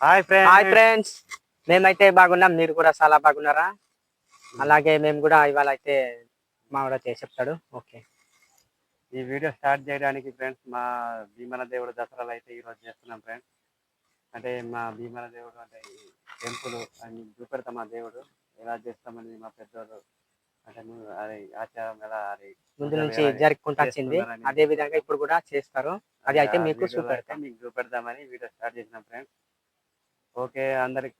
Hi friend hi friends మేమైతే బాగున్నాం. మీరు కూడా చాలా బాగున్నారా? అలాగే మేము కూడా ఇవాళ అయితే మా కూడా చేసి చెప్తాడు. ఓకే. ఈ వీడియో స్టార్ట్ చేయడానికి ఫ్రెండ్స్ మా భీమన దేవుడు దసరాలు అయితే ఈ రోజు చేస్తున్నాం ఫ్రెండ్స్ అంటే మా భీమన దేవుడు అంటే టెంపుల్ అని చూపెడతాం మా దేవుడు ఎలా చేస్తామని మా పెద్దోళ్ళు అంటే అది ఆచారం ఎలా అది ముందు నుంచి జరుపుకుంటూ వచ్చింది. చేస్తున్నారని. అదే విధంగా ఇప్పుడు కూడా చేస్తారు. అది అయితే మీకు చూపెడతాం. మీకు చూపెడదామని వీడియో స్టార్ట్ చేసినాం ఫ్రెండ్స్ ఓకే అందరికి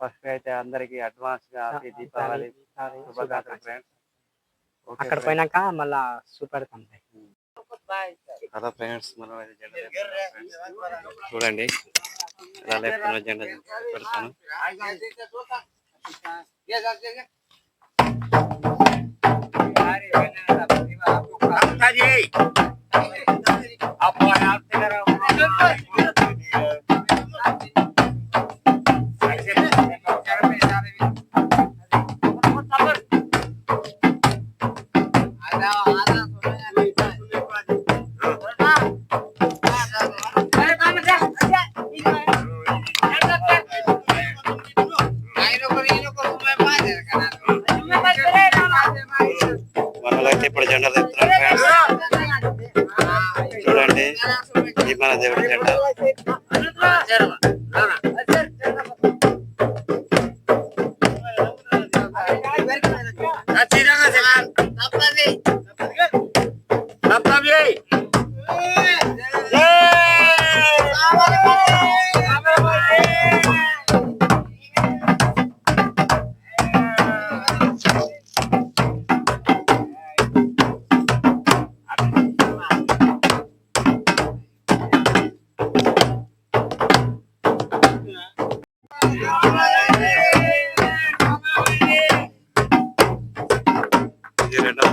ఫస్ట్ అయితే అందరికి అడ్వాన్స్గా హ్యాపీ దీపావళి శుభాకాంక్షలు ఫ్రెండ్స్ అక్కడ పోయినాక మళ్ళా చూపెడతాం హలో ఫ్రెండ్స్ మనం అయితే జెండా. చూడండి ఎలా లేపుతున్నా జెండా పెడతాను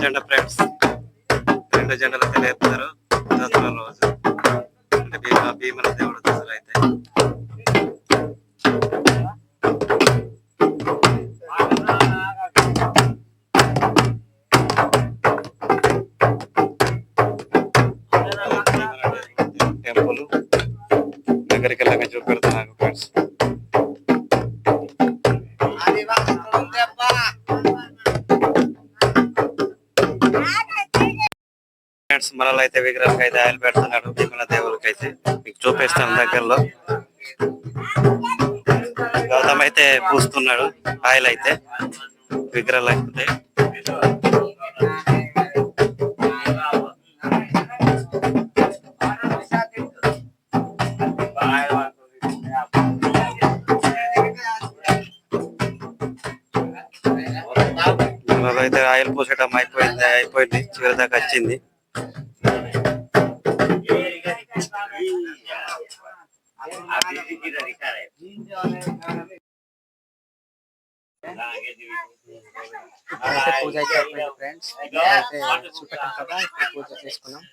జెండా ఫ్రెండ్స్ రెండో జెండాలు లేపుతారు. దసరా రోజు. అంటే భీమ భీమన దేవుడు దసరా అయితే. టెంపుల్ దగ్గరికి వెళ్ళాక చూపెడుతున్నాను ఫ్రెండ్స్ ఫ్రెండ్స్ అయితే విగ్రహానికి అయితే ఆయిల్ పెడుతున్నాడు భీమల దేవులకి అయితే మీకు చూపిస్తాను దగ్గరలో. గౌతమ్ అయితే పూస్తున్నాడు ఆయిల్ అయితే విగ్రహాలు అయితే అయితే ఆయిల్ పూసటం అయిపోయింది అయిపోయింది చివరి దాకా వచ్చింది. పూజ అయితే అయిపోయింది ఫ్రెండ్స్ అయితే చూపెట్టాం కదా ఇప్పుడు పూజ చేసుకున్నాం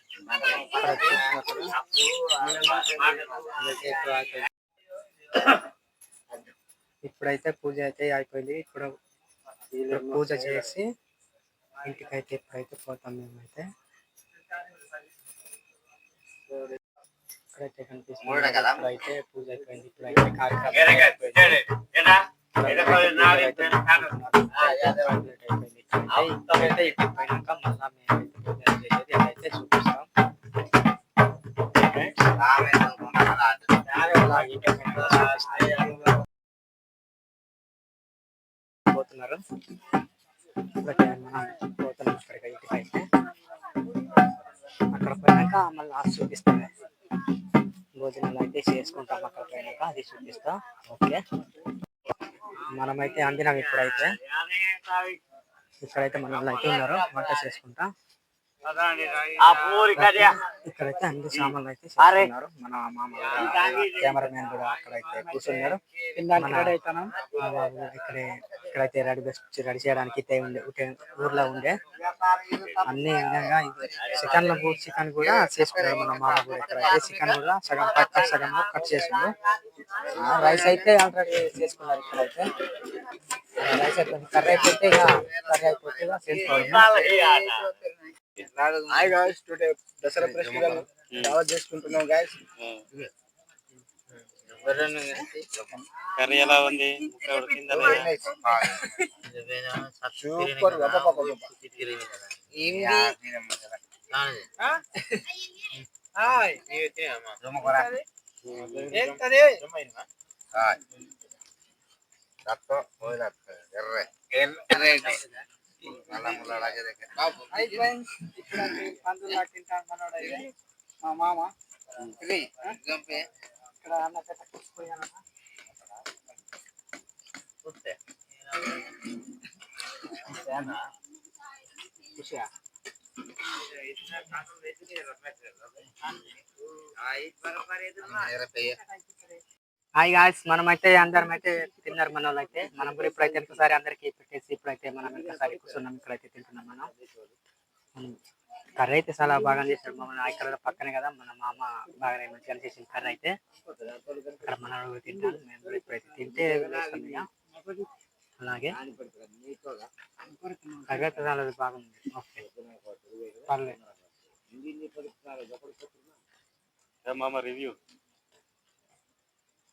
ఇక్కడ చూస్తున్నారు కదా. ఇదైతే ఇప్పుడు అయిపోయింది. ఇప్పుడైతే పూజ అయితే అయిపోయింది ఇప్పుడు ఇప్పుడు పూజ చేసి ఇంటికైతే ఇప్పుడైతే పోతాం మేమైతే ఇక్కడైతే కనిపిస్తుంది. ఇప్పుడైతే పూజ అయిపోయింది. ఇప్పుడైతే కార్యక్రమం అయిపోయింది. ఇక్కడైతే ఇంటికి పోయినాక మళ్ళా మేమైతే పూజ చేసేది అదైతే చూపిస్తాం. పోతున్నారు. పోతున్నాం ఇక్కడికి ఇంటికి అయితే. అక్కడ పోయినాక మళ్ళీ అది చూపిస్తాం. భోజనాలు అయితే చేసుకుంటాం అక్కడ పోయినాక అది చూపిస్తా. ఓకే. మనమైతే అందినాం ఇప్పుడైతే. ఇక్కడైతే మన వాళ్ళు అయితే ఉన్నారు వంట చేసుకుంటా. ఇక్కడైతే అన్ని సామాన్లు అయితే చేస్తున్నారు. మన మామ కెమెరా మ్యాన్ కూడా అక్కడైతే కూర్చున్నారు బాబు ఇక్కడే ఇక్కడైతే రెడీ రెడీ చేయడానికి అయితే ఉండే ఊర్లో ఉండే. అన్ని విధంగా చికెన్లో చికెన్ కూడా చేసుకున్నారు. మన మామ కూడా ఇక్కడైతే చికెన్ కూడా సగం పక్క సగం కట్ చేసిండు. రైస్ అయితే ఆల్రెడీ చేసుకున్నారు ఇక్కడైతే. రైస్ అయిపోయింది కర్రీ అయిపోతే ఇక కర్రీ అయిపోతే చేసుకోవాలి. Hi guys today Dasara festival దావత్ చేసుకుంటున్నాం గాయ్స్ కర్రీ ఎలా ఉంది? ముక్క ఉడికిందా లేదా? సూపర్ పందులు తింటాను మనోడైతే మా మామ. ఇక్కడ అన్న చెట్ట కూర్చిపోయానన్న ఖుషియా హాయ్ గాయస్ మనమైతే అందరం అయితే తిన్నారు మన వాళ్ళు అయితే మనం కూడా ఇప్పుడైతే ఇంకోసారి అందరికి పెట్టేసి ఇప్పుడైతే మనం ఇంకోసారి కూర్చున్నాం ఇక్కడైతే తింటున్నాం మనం. కర్రీ అయితే చాలా బాగా చేశాడు మమ్మల్ని ఇక్కడ పక్కనే కదా మన మామ బాగా మంచిగా చేసిన కర్రీ అయితే ఇక్కడ మన తింటారు మేము కూడా ఇప్పుడైతే తింటే వేస్తాం. అలాగే. కర్రీ అయితే చాలా బాగుంది. ఓకే. పర్లేదు. మామ రివ్యూ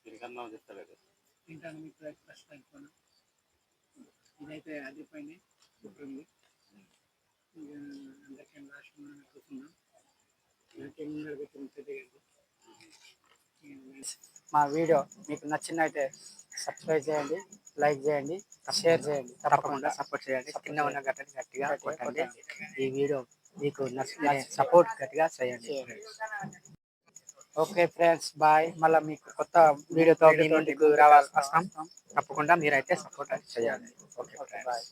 దీనికన్నా చెప్తలేదు. తింటాను మీకు ఫస్ట్ ఇదైతే అదిపోయింది కూర్చున్నాం నాకేం ముందర కూర్చుని మా వీడియో మీకు నచ్చినైతే సబ్స్క్రైబ్ చేయండి లైక్ చేయండి షేర్ చేయండి. తప్పకుండా సపోర్ట్ చేయండి. కింద ఉన్న గట్టని గట్టిగా కొట్టండి. ఈ వీడియో మీకు నచ్చిన సపోర్ట్ గట్టిగా చేయండి. Okay friends bye. మళ్ళీ మీకు కొత్త వీడియోతో మీ ముందుకు రావాలి వస్తాం తప్పకుండా మీరైతే సపోర్ట్ చేయాలి. Okay bye.